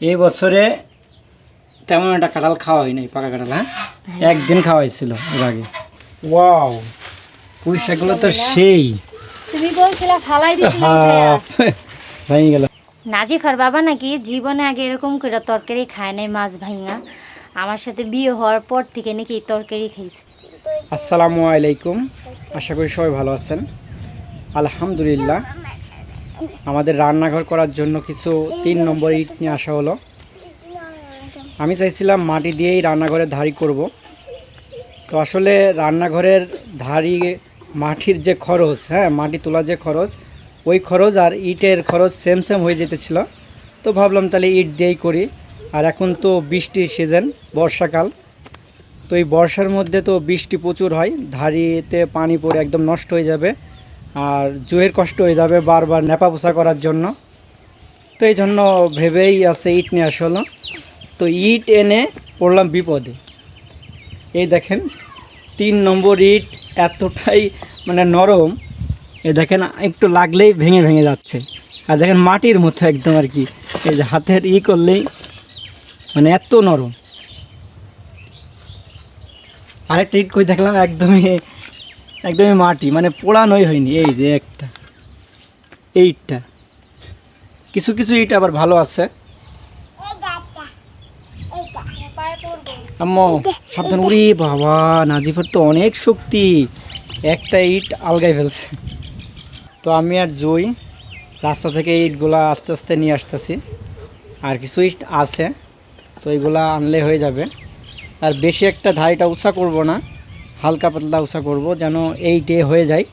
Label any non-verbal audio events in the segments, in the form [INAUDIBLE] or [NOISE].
এই বছরে তেমন একটা কাঁঠাল খাওয়া হয় নাই পাকা কাঁঠাল হ্যাঁ? একদিন খাওয়াইছিল এর আগে। ওয়াও। পুঁই শাকগুলো তো সেই। তুমি বলছিলা ফালাই হ্যাঁ [LAUGHS] ভেঙে গেল। নাজিফার বাবা নাকি জীবনে আগে এরকম করে তরকারি খায় নাই মাছ ভাঙা। আমার সাথে বিয়ে হওয়ার পর থেকে নাকি তরকারি খাইছে। আসসালামু আলাইকুম। আশা করি সবাই ভালো আছেন। আলহামদুলিল্লাহ। আমাদের রান্নাঘর করার জন্য কিছু তিন নম্বর ইট নিয়ে আসা হলো। আমি চাইছিলাম মাটি দিয়েই রান্নাঘরের ধারি করব। তো আসলে রান্নাঘরের ধারি মাটির যে খরচ হ্যাঁ মাটি তোলার যে খরচ, ওই খরচ আর ইটের খরচ সেম সেম হয়ে যেতেছিল। তো ভাবলাম তাহলে ইট দিয়েই করি। আর এখন তো বৃষ্টির সিজন বর্ষাকাল। তো এই বর্ষার মধ্যে তো বৃষ্টি প্রচুর হয় ধারিতে পানি পড়ে একদম নষ্ট হয়ে যাবে। আর জুয়ের কষ্ট হয়ে যাবে বারবার নেপা পোছা করার জন্য। তো এই জন্য ভেবেই আছে ইট নিয়ে আসা হলো। তো ইট এনে পড়লাম বিপদে। এই দেখেন, তিন নম্বর ইট এতটাই মানে নরম। এই দেখেন, একটু লাগলেই ভেঙে ভেঙে যাচ্ছে। আর দেখেন, মাটির মতো একদম আর কি। এই যে হাতের ই করলেই মানে এত নরম। আরেকটা ইট কই দেখলাম, একদমই একদমই মাটি মানে পোড়ানোই হয়নি, এই যে একটা এইটটা কিছু কিছু ইট আবার ভালো আছে। আম্মু, সাবধান উরি বাবা, নাজিফের তো অনেক শক্তি। একটা ইট আলগাই ফেলছে। তো আমি আর জই রাস্তা থেকে ইটগুলা আস্তে আস্তে নিয়ে আসতেছি। আর কিছু ইট আছে, তো এইগুলা আনলে হয়ে যাবে। আর বেশি একটা ধারিটা উঁচা করব না। হালকা পাতলা উঁচা করব যেন এই ডে হয়ে যায়।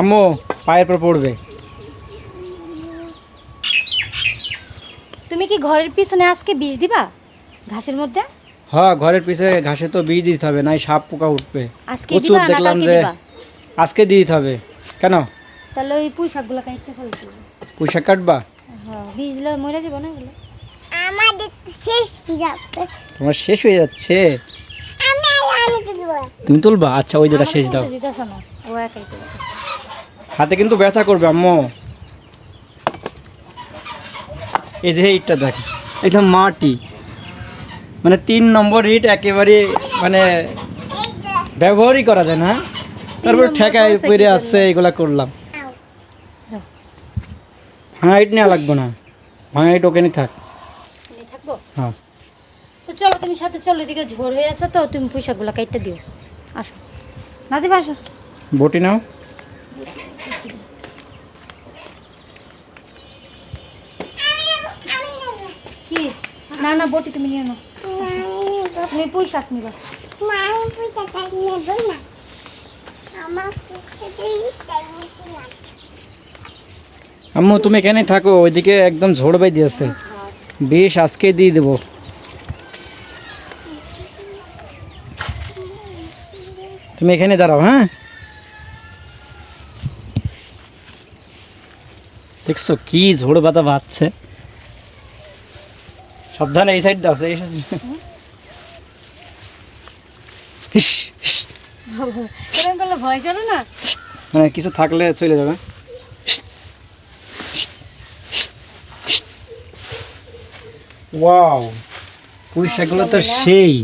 আম্মু পায়ের পর পড়বে। তুমি কি ঘরের পিছনে আজকে বিষ দিবা? ঘাসের মধ্যে? হ্যাঁ ঘরের পিছে ঘাসে তো বীজ দিতে হবে নাই সাপ পোকা উঠবে। আজকে দিবা না দেখলাম যে আজকে দিয়ে দিতে হবে। কেন? তাহলে ওই পুঁই শাকগুলো কাটতে ফেলছি পয়সা কাটবা? হ্যাঁ বীজ দিলে মরে যাব না এগুলো। আমাদের শেষ কি যাচ্ছে। তোমার শেষ হয়ে যাচ্ছে? আমি আমি তুমি তুলবা? আচ্ছা ওই যেটা শেষ দাও। আমাকে দিতেছে না ও একাই হাতে কিন্তু ব্যথা করবে আম্মু। এই যে ইটটা দেখ একদম মাটি। মানে তিন নম্বর ইট একেবারে মানে ব্যবহারই করা যায় না তারপর নম্বর ঠেকায় পড়ে? আসছে এগুলা করলাম। হ্যাঁ ইট নেওয়া লাগবো না। ভাঙা ইট ওখানে থাক। থাকব হ্যাঁ। তো চলো তুমি সাথে চলো এদিকে ঝোর হয়ে আছে তো তুমি পুঁই শাকগুলো কাটতে দিও। আসো। নাজিব আসো। বটি নাও। কি? না না বটি তুমি নিয়ে নাও। তুমি নিবা। না। আমার আম্মু তুমি এখানে থাকো ওইদিকে একদম ঝোড় বাই দিয়েছে বেশ আজকে দিয়ে দেবো। তুমি এখানে দাঁড়াও হ্যাঁ? দেখছ কি ঝোড় বাতা বাজছে সাবধানে এই সাইড দাও মানে কিছু থাকলে চলে যাবে। ওয়াও পুঁই শাকগুলো তো সেই।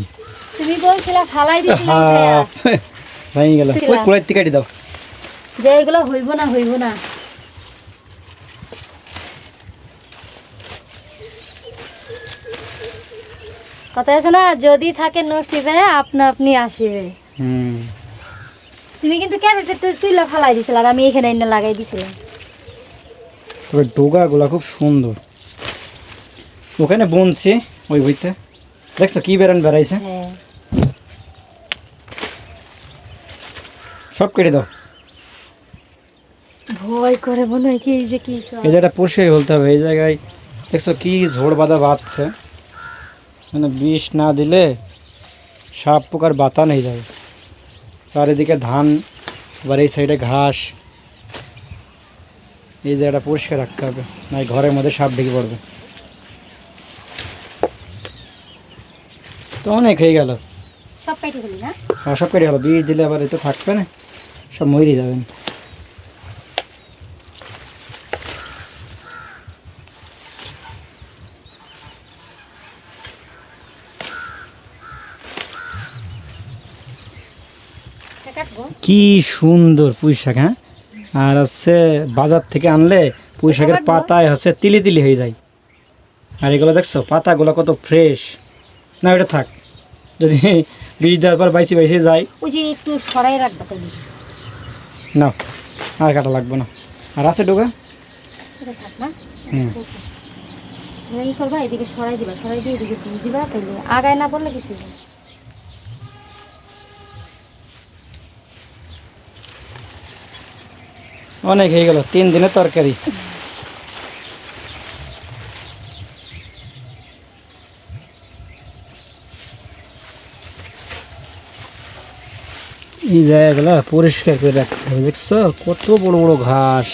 তুমি বলছিলা ফালাই দিছিলাম হ্যাঁ [LAUGHS] ভেঙে গেল। ওই কুড়াই থেকে কাটি দাও। যে এগুলো হইব না হইব না। কথা আছে না? যদি থাকে নসিবে আপনা আপনি আসিবে। হুম। তুমি কিন্তু ক্যারেটে তুইলা ফালাই দিছিল আর আমি এখানে এনে লাগাই দিছিলাম তবে ডোগাগুলো খুব সুন্দর। ওখানে বনছে ওই বইতে। দেখছ কি বেরান বেড়াইছে? হ্যাঁ। সব কেটে দাও। ভয় করে মনে হয় কি এই যে কি এই জায়গাটা পরিষ্কার বলতে হবে এই জায়গায় দেখছ কি ঝোড় বাঁধা বাঁধছে। মানে বিষ না দিলে সাপ পোকার বাতা নেই যাবে চারিদিকে ধান আবার এই সাইডে ঘাস। এই জায়গাটা পরিষ্কার রাখতে হবে নাই ঘরের মধ্যে সাপ ঢেকে পড়বে। তো অনেক হয়ে গেল। হ্যাঁ? সব কেটে হলো বীজ দিলে আবার এতে থাকবে না সব মরে যাবেন কি সুন্দর পুঁইশাক হ্যাঁ? আর হচ্ছে বাজার থেকে আনলে পুঁইশাকের পাতায় হচ্ছে তিলি তিলি হয়ে যায়। আর এগুলো দেখছ? পাতাগুলো কত ফ্রেশ না ওটা থাক। যদি বীজ দেওয়ার পর বাইসি বাইসে যায়। ওই যে একটু সরাই রাখব না আর কাটা লাগবে না। আর আছে ডোকা এটা থাক না। হুম। তুমি করবা এদিকে সরাই দিবা সরাই দিয়ে এদিকে দিয়ে দিবা তাহলে আগায় না পড়লে কিছু অনেক হয়ে গেল তিন দিনের তরকারি। এই জায়গাগুলো পরিষ্কার করে রাখতে হবে, দেখছ? কত বড় বড় ঘাস।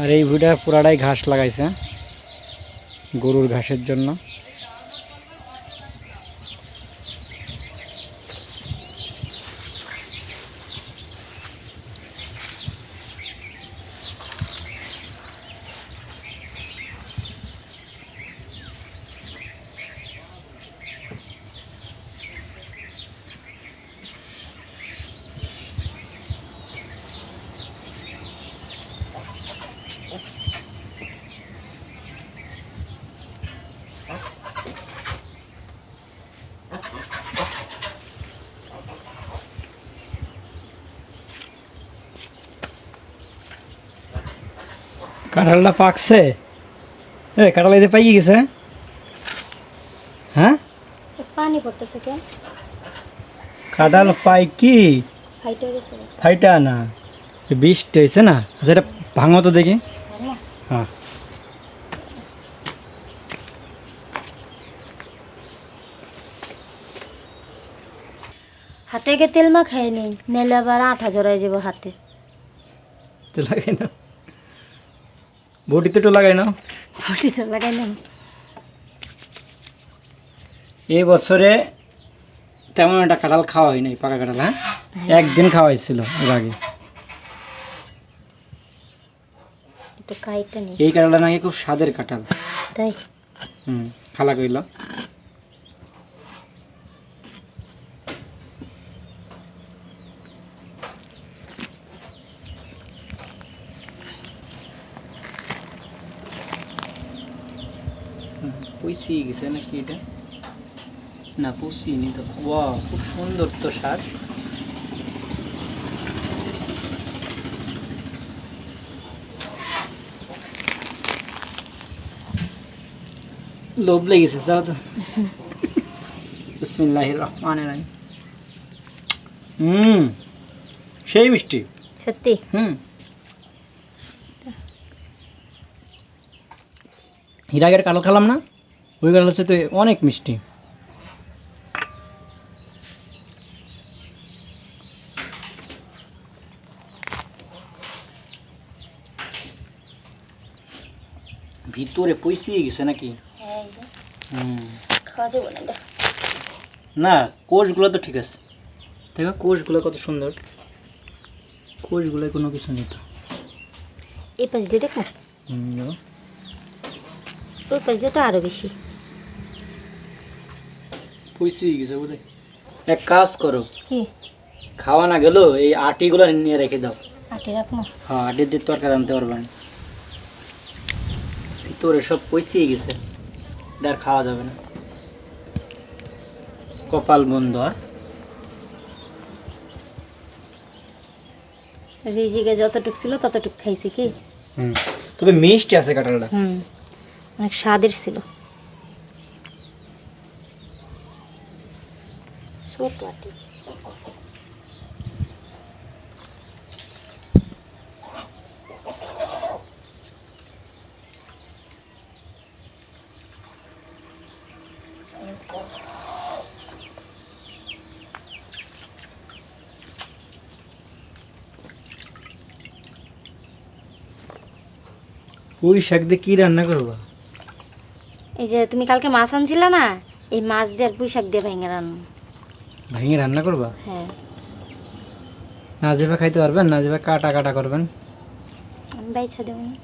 আর এই ভিডিও পুরাটাই ঘাস লাগাইছে, গরুর ঘাসের জন্য। কাঁঠালটা পাকছে? এ কাঁঠাল এই যে পাইয়ে গেছে হ্যাঁ? এ পানি পড়তেছে কেন কাঁঠাল পাই কি? ফাইটা না এ বৃষ্টি হয়েছে না? আচ্ছা এটা ভাঙো তো দেখি। হ্যাঁ। হাতে আগে তেল মা খাই নি? নাহলে আবার আঠা জড়াই যাব হাতে। তো লাগাই না? বটি তো লাগাই না ভটি তো লাগাই না এই বছরে তেমন একটা কাঁঠাল খাওয়া হয় নাই পাকা কাঁঠাল হ্যাঁ? একদিন খাওয়া হয়েছিল এর আগে। এই কাঁঠালটা নাকি খুব স্বাদের কাঁঠাল। তাই? হুম খালা কইল। পুষি গেছে নাকি এটা? না পুষিনি তো। ওয়া খুব সুন্দর তো শাক লোভ লেগেছে দাও তো। বিসমিল্লাহ রহমান রাহিম। হুম সেই মিষ্টি। সত্যি? হুম। এর আগের কালো খেলাম না? ওই কালো হচ্ছে তো অনেক মিষ্টি। ভিতরে পয়সিয়ে গেছে নাকি? হ্যাঁ না কোষগুলো তো ঠিক আছে। দেখো কোষগুলো কত সুন্দর। কোষগুলো কোনো কিছু নেই তো। এই পাশ দিয়ে দেখো। দেখো। ওই পাশ দিয়ে তো আরও বেশি। পয়সিয়ে গেছে এক কাজ করো। কি? খাওয়া না গেলো এই আটিগুলো নিয়ে রেখে দাও। আটে রাখব? হ্যাঁ আটি দিয়ে তরকারি আনতে পারবেন ভিতরে সব পয়সিয়ে গেছে। আর খাওয়া যাবে না। কপাল বন্ধ আর রিজিকে যতটুক ছিল ততটুক খাইছি কি? হুম। তবে মিষ্টি আছে কাঁঠালটা। হুম। অনেক স্বাদের ছিল। ছোট আটি ওই শাক দিয়ে কী রান্না করব? এই যে তুমি কালকে মাছ আনছিলে না এই মাছ দিয়ে আর পুঁই শাক দিয়ে ভেঙে রান্না। ভেঙে রান্না করবা? হ্যাঁ। নাজিবা খাইতে পারবেন নাজিবা কাটা কাটা করবেন। আমি বাইছা দেবো না।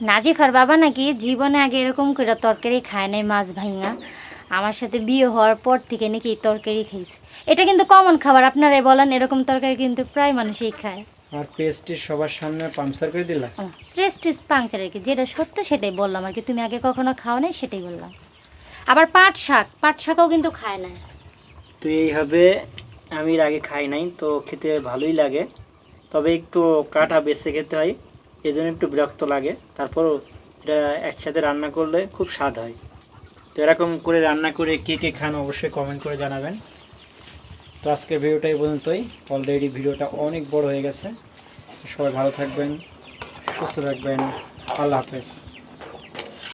নাজিফার বাবা নাকি জীবনে আগে এরকম করে তরকারি খায় নাই মাছ ভাঙা। আমার সাথে বিয়ে হওয়ার পর থেকে নাকি তরকারি খেয়েছে এটা কিন্তু কমন খাবার, আপনারাই বলেন এরকম তরকারি কিন্তু প্রায় মানুষই খায়। আর পেস্টটি সবার সামনে পামসার করে দিলা প্রেস্টিজ পাংচার আর কি? যেটা সত্য সেটাই বললাম আর কি। তুমি আগে কখনো খাও নাই সেটাই বললাম। আবার পাট শাক পাট শাকও কিন্তু খায় না। তো এইভাবে আমি এর আগে খাই নাই তো খেতে ভালোই লাগে। তবে একটু কাটা বেছে খেতে হয় এই জন্য একটু বিরক্ত লাগে। তারপরও এটা একসাথে রান্না করলে খুব স্বাদ হয়। তো এরকম করে রান্না করে কে কে খান অবশ্যই কমেন্ট করে জানাবেন। তো আজকের ভিডিওটা এই পর্যন্তই। অলরেডি ভিডিওটা অনেক বড় হয়ে গেছে। সবাই ভালো থাকবেন, সুস্থ থাকবেন। আল্লাহ হাফেজ।